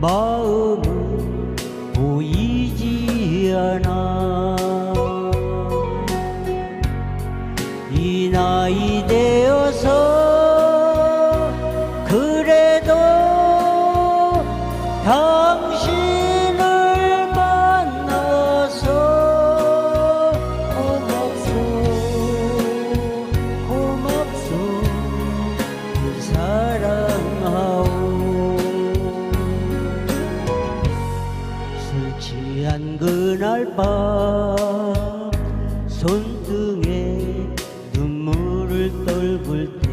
마음은 보이지 않아. 이 나이 되어서 그래도 당신을 만나서 고맙소 고맙소. 늘 사랑 그날 밤 손등에 눈물을 떨굴 때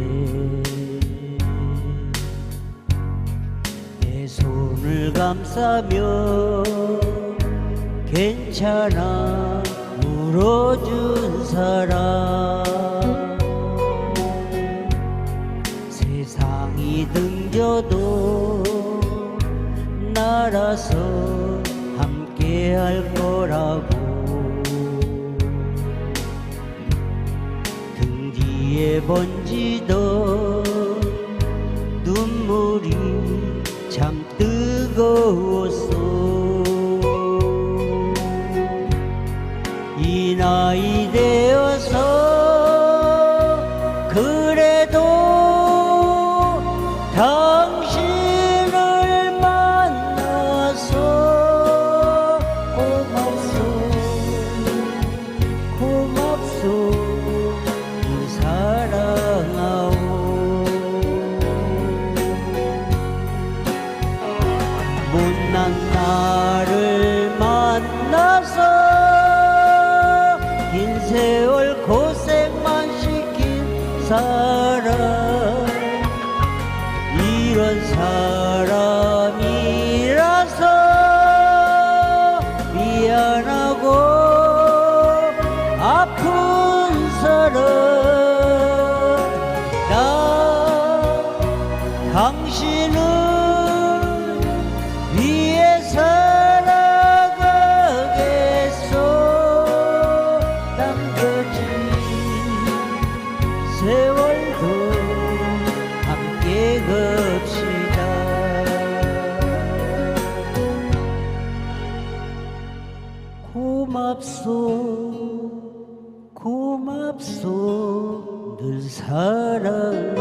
내 손을 감싸며 괜찮아 물어준 사람 세상이 등져도 나라서 함께 할 거라고. 등 뒤에 번지던 눈물이 참 뜨거웠어. 이 나이 긴 세월 고생만 시킨 사람. 이런 사람이라서 미안하고 아픈 사람. 나 당신 고맙소 고맙소. 늘 사랑하오